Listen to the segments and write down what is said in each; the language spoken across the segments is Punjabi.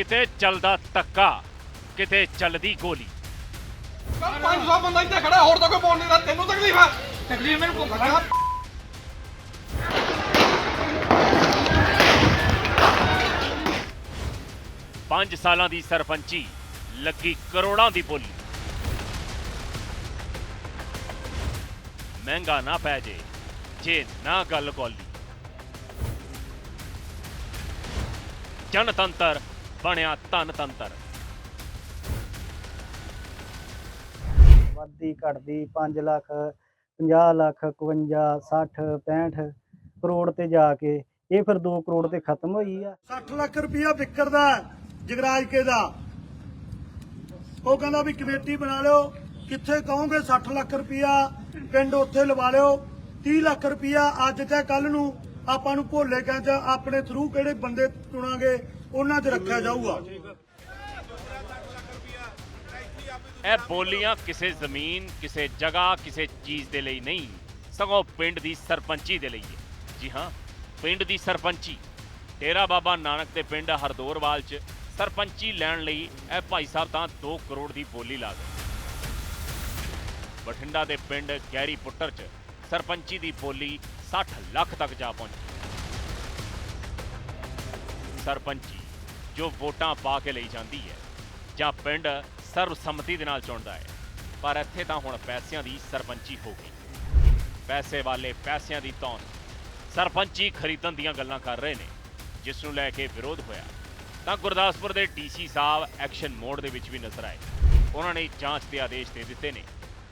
ਕਿਤੇ ਚੱਲਦਾ ਤੱਕਾ ਕਿਤੇ ਚੱਲਦੀ ਗੋਲੀ। 500 ਬੰਦਾ ਇੱਥੇ ਖੜਾ ਹੋਰ ਤਾਂ ਕੋਈ ਬੋਲ ਨਹੀਂ ਰਿਹਾ ਤੈਨੂੰ ਤਕਲੀਫ ਹੈ ਤਕਲੀਫ ਮੈਨੂੰ ਭੁੱਖ ਲੱਗਾ ਪੰਜ ਸਾਲਾਂ ਦੀ ਸਰਪੰਚੀ ਲੱਗੀ ਕਰੋੜਾਂ ਦੀ ਬੋਲੀ। ਮਹਿੰਗਾ ਨਾ ਪੈ ਜੇ ਜੇ ਨਾ ਗੱਲ ਕੋਲੀ ਜਨਤੰਤਰ ਬਣਿਆ ਧਨ ਤੰਤਰ। ਵੱਧਦੀ ਘਟਦੀ 5 ਲੱਖ 50 ਲੱਖ 51 60 65 ਕਰੋੜ ਤੇ ਜਾ ਕੇ ਇਹ ਫਿਰ 2 ਕਰੋੜ ਤੇ ਖਤਮ ਹੋਈ ਆ। 60 ਲੱਖ ਰੁਪਇਆ ਵਿਕਰਦਾ ਜਗਰਾਜ ਕੇ ਦਾ। ਉਹ ਕਹਿੰਦਾ ਵੀ ਕਮੇਟੀ ਬਣਾ ਲਿਓ ਕਿੱਥੇ ਕਹੋਗੇ 60 ਲੱਖ ਰੁਪਇਆ ਪਿੰਡ ਉੱਥੇ ਲਵਾ ਲਿਓ 30 ਲੱਖ ਰੁਪਇਆ ਅੱਜ ਤੇ ਕੱਲ ਨੂੰ ਆਪਾਂ ਨੂੰ ਭੋਲੇ ਕਹਿੰਦੇ ਆਪਣੇ ਥਰੂ ਕਿਹੜੇ ਬੰਦੇ ਚੁਣਾਂਗੇ ਉਹਨਾਂ 'ਚ ਰੱਖਿਆ ਜਾਊਗਾ। ਇਹ ਬੋਲੀਆਂ ਕਿਸੇ ਜ਼ਮੀਨ, ਕਿਸੇ ਜਗ੍ਹਾ, ਕਿਸੇ ਚੀਜ਼ ਦੇ ਲਈ ਨਹੀਂ, ਸਗੋਂ ਪਿੰਡ ਦੀ ਸਰਪੰਚੀ ਦੇ ਲਈ ਹੈ। ਜੀ ਹਾਂ, ਪਿੰਡ ਦੀ ਸਰਪੰਚੀ। ਡੇਰਾ ਬਾਬਾ ਨਾਨਕ ਦੇ ਪਿੰਡ ਹਰਦੋਰਵਾਲ 'ਚ ਸਰਪੰਚੀ ਲੈਣ ਲਈ ਇਹ ਭਾਈ ਸਾਹਿਬ ਤਾਂ 2 ਕਰੋੜ ਦੀ ਬੋਲੀ ਲਾ ਗਏ। ਬਠਿੰਡਾ ਦੇ ਪਿੰਡ ਗੈਰੀ ਪੁੱਟਰ 'ਚ ਸਰਪੰਚੀ ਦੀ ਬੋਲੀ 60 ਲੱਖ ਤੱਕ ਜਾ ਪਹੁੰਚੀ। ਸਰਪੰਚੀ ਜੋ ਵੋਟਾਂ ਪਾ ਕੇ ਲਈ ਜਾਂਦੀ ਹੈ ਜਾਂ ਪਿੰਡ ਸਰਬਸੰਮਤੀ ਦੇ ਨਾਲ ਚੁਣਦਾ ਹੈ। ਪਰ ਇੱਥੇ ਤਾਂ ਹੁਣ ਪੈਸਿਆਂ ਦੀ ਸਰਪੰਚੀ ਹੋ ਗਈ। ਪੈਸੇ ਵਾਲੇ ਪੈਸਿਆਂ ਦੀ ਤੌਣ। ਸਰਪੰਚੀ ਖਰੀਦਣ ਦੀਆਂ ਗੱਲਾਂ ਕਰ ਰਹੇ ਨੇ। ਜਿਸ ਨੂੰ ਲੈ ਕੇ ਵਿਰੋਧ ਹੋਇਆ, ਤਾਂ ਗੁਰਦਾਸਪੁਰ ਦੇ ਡੀਸੀ ਸਾਹਿਬ ਐਕਸ਼ਨ ਮੋਡ ਦੇ ਵਿੱਚ ਵੀ ਨਜ਼ਰ ਆਏ। ਉਹਨਾਂ ਨੇ ਜਾਂਚ ਦੇ ਆਦੇਸ਼ ਦੇ ਦਿੱਤੇ ਨੇ।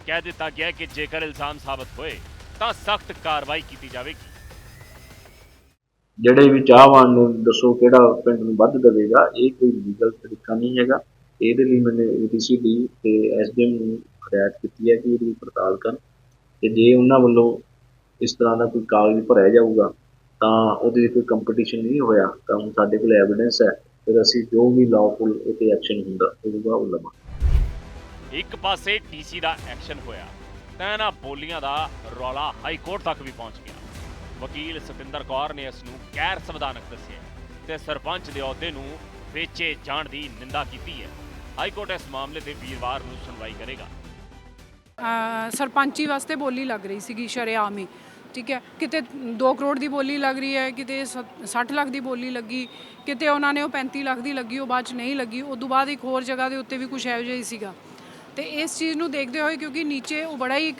ਕਹਿ ਦਿੱਤਾ ਗਿਆ ਕਿ ਜੇਕਰ ਇਲਜ਼ਾਮ ਸਾਬਤ ਹੋਏ, ਤਾਂ ਸਖਤ ਕਾਰਵਾਈ ਕੀਤੀ ਜਾਵੇਗੀ। ਜਿਹੜੇ ਵੀ ਚਾਹਵਾਨ ਨੇ, ਦੱਸੋ ਕਿਹੜਾ ਪਿੰਡ ਨੂੰ ਵੱਧ ਦੇਵੇਗਾ, ਇਹ ਕੋਈ ਲੀਗਲ ਤਰੀਕਾ ਨਹੀਂ ਹੈਗਾ। ਇਹਦੇ ਲਈ ਮੈंने ਏਡੀਸੀਡੀ ਤੇ ਐਸਡੀਐਮ ਨੂੰ ਹਦਾਇਤ ਕੀਤੀ ਹੈ ਕਿ ਇਹਦੀ ਪੜਤਾਲ ਕਰਨ। ਤੇ ਜੇ ਉਹਨਾਂ ਵੱਲੋਂ ਇਸ ਤਰ੍ਹਾਂ ਦਾ ਕੋਈ ਕਾਗਜ਼ ਭਰਿਆ ਜਾਊਗਾ, ਤਾਂ ਉਹਦੇ ਲਈ ਕੋਈ ਕੰਪੀਟੀਸ਼ਨ ਨਹੀਂ ਹੋਇਆ, ਤਾਂ ਹੁਣ ਸਾਡੇ ਕੋਲ ਐਵੀਡੈਂਸ ਹੈ, ਫਿਰ ਅਸੀਂ ਜੋ ਵੀ ਲਾਅਫੁਲ ਇਹ ਤੇ ਐਕਸ਼ਨ ਹੁੰਦਾ ਹੋਊਗਾ ਉਹ ਲਵਾਂਗੇ। ਇੱਕ ਪਾਸੇ ਡੀਸੀ ਦਾ ਐਕਸ਼ਨ ਹੋਇਆ, ਤਾਂ ਇਹਨਾਂ ਬੋਲੀਆਂ ਦਾ ਰੌਲਾ ਹਾਈ ਕੋਰਟ ਤੱਕ ਵੀ ਪਹੁੰਚ ਗਿਆ। ਵਕੀਲ ਸਤਿੰਦਰ ਕੌਰ ਨੇ ਇਸ ਨੂੰ ਗੈਰ ਸੰਵਿਧਾਨਕ ਦੱਸਿਆ ਤੇ ਸਰਪੰਚ ਦੇ ਅਹੁਦੇ ਨੂੰ ਵੇਚੇ ਜਾਣ ਦੀ ਨਿੰਦਾ ਕੀਤੀ ਹੈ। ਹਾਈ ਕੋਰਟ ਇਸ ਮਾਮਲੇ ਤੇ ਵੀਰਵਾਰ ਨੂੰ ਸੁਣਵਾਈ ਕਰੇਗਾ। ਸਰਪੰਚੀ ਵਾਸਤੇ ਬੋਲੀ ਲੱਗ ਰਹੀ ਸੀਗੀ, ਸ਼ਰੇਆਮ ਹੀ। ਠੀਕ ਹੈ, ਕਿਤੇ 2 ਕਰੋੜ ਦੀ ਬੋਲੀ ਲੱਗ ਰਹੀ ਹੈ, ਕਿਤੇ ਸ- 60 ਲੱਖ ਦੀ ਬੋਲੀ ਲੱਗੀ, ਕਿਤੇ ਉਹਨਾਂ ਨੇ ਉਹ 35 ਲੱਖ ਦੀ ਲੱਗੀ, ਉਹ ਬਾਅਦ ਚ ਨਹੀਂ ਲੱਗੀ ਉਸ ਤੋਂ ਬਾਅਦ ਇੱਕ ਹੋਰ ਜਗ੍ਹਾ ਦੇ ਉੱਤੇ ਵੀ ਕੁਝ ਇਹੋ ਜਿਹਾ ਹੀ ਸੀਗਾ। ਤੇ ਇਸ ਚੀਜ਼ ਨੂੰ ਦੇਖਦੇ ਹੋਏ ਕਿਉਂਕਿ ਨੀਚੇ ਉਹ ਬੜਾ ਹੀ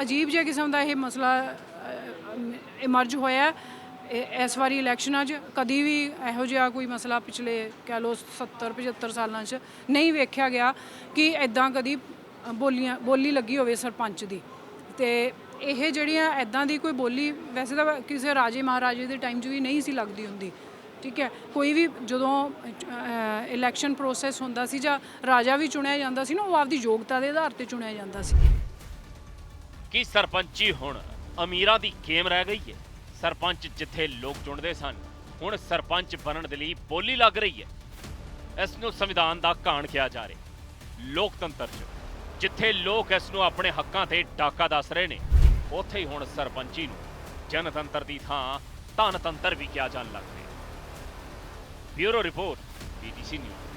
ਅਜੀਬ ਜਿਹਾ ਕਿਸਮ ਦਾ ਇਹ ਮਸਲਾ ਇਮਰਜ ਹੋਇਆ ਇਹ- ਇਸ ਵਾਰੀ ਇਲੈਕਸ਼ਨਾਂ 'ਚ ਕਦੀ ਵੀ ਇਹੋ ਜਿਹਾ ਕੋਈ ਮਸਲਾ ਪਿਛਲੇ ਕਹਿ ਲਓ 70 75 ਸਾਲਾਂ 'ਚ ਨਹੀਂ ਵੇਖਿਆ ਗਿਆ ਕਿ ਐਦਾਂ ਕਦੀ ਬੋਲੀਆਂ, ਬੋਲੀ ਲੱਗੀ ਹੋਵੇ ਸਰਪੰਚ ਦੀ। ਤੇ ਇਹ ਜਿਹੜੀਆਂ ਐਦਾਂ ਦੀ ਕੋਈ ਬੋਲੀ, ਵੈਸੇ ਤਾਂ ਕਿਸੇ ਰਾਜੇ ਮਹਾਰਾਜੇ ਦੇ ਟਾਈਮ 'ਚ ਵੀ ਨਹੀਂ ਸੀ ਲੱਗਦੀ ਹੁੰਦੀ। ਠੀਕ ਹੈ? ਕੋਈ ਵੀ ਜਦੋਂ ਇਲੈਕਸ਼ਨ ਪ੍ਰੋਸੈਸ ਹੁੰਦਾ ਸੀ ਜਾਂ ਰਾਜਾ ਵੀ ਚੁਣਿਆ ਜਾਂਦਾ ਸੀ ਨਾ, ਉਹ ਆਪਦੀ ਯੋਗਤਾ ਦੇ ਆਧਾਰ ਤੇ ਚੁਣਿਆ ਜਾਂਦਾ ਸੀ। ਕੀ ਸਰਪੰਚੀ ਹੁਣ ਅਮੀਰਾਂ ਦੀ ਗੇਮ ਰਹਿ ਗਈ ਹੈ। ਸਰਪੰਚ ਜਿੱਥੇ ਲੋਕ ਚੁਣਦੇ ਸਨ, ਹੁਣ ਸਰਪੰਚ ਬਣਨ ਦੇ ਲਈ ਬੋਲੀ ਲੱਗ ਰਹੀ ਹੈ। ਇਸ ਨੂੰ ਸੰਵਿਧਾਨ ਦਾ ਕਾਣ ਕਿਹਾ ਜਾ ਰਿਹਾ ਲੋਕਤੰਤਰ 'ਚ, ਜਿੱਥੇ ਲੋਕ ਇਸ ਨੂੰ ਆਪਣੇ ਹੱਕਾਂ ਤੇ ਡਾਕਾ ਦੱਸ ਰਹੇ ਨੇ, ਉੱਥੇ ਹੀ ਹੁਣ ਸਰਪੰਚੀ ਨੂੰ ਜਨਤੰਤਰ ਦੀ ਥਾਂ ਧਨਤੰਤਰ ਵੀ ਕਿਹਾ ਜਾਣ ਲੱਗ ਰਿਹਾ ਬਿਊਰੋ ਰਿਪੋਰਟ ਬੀਟੀਸੀ ਨਿਊਜ਼।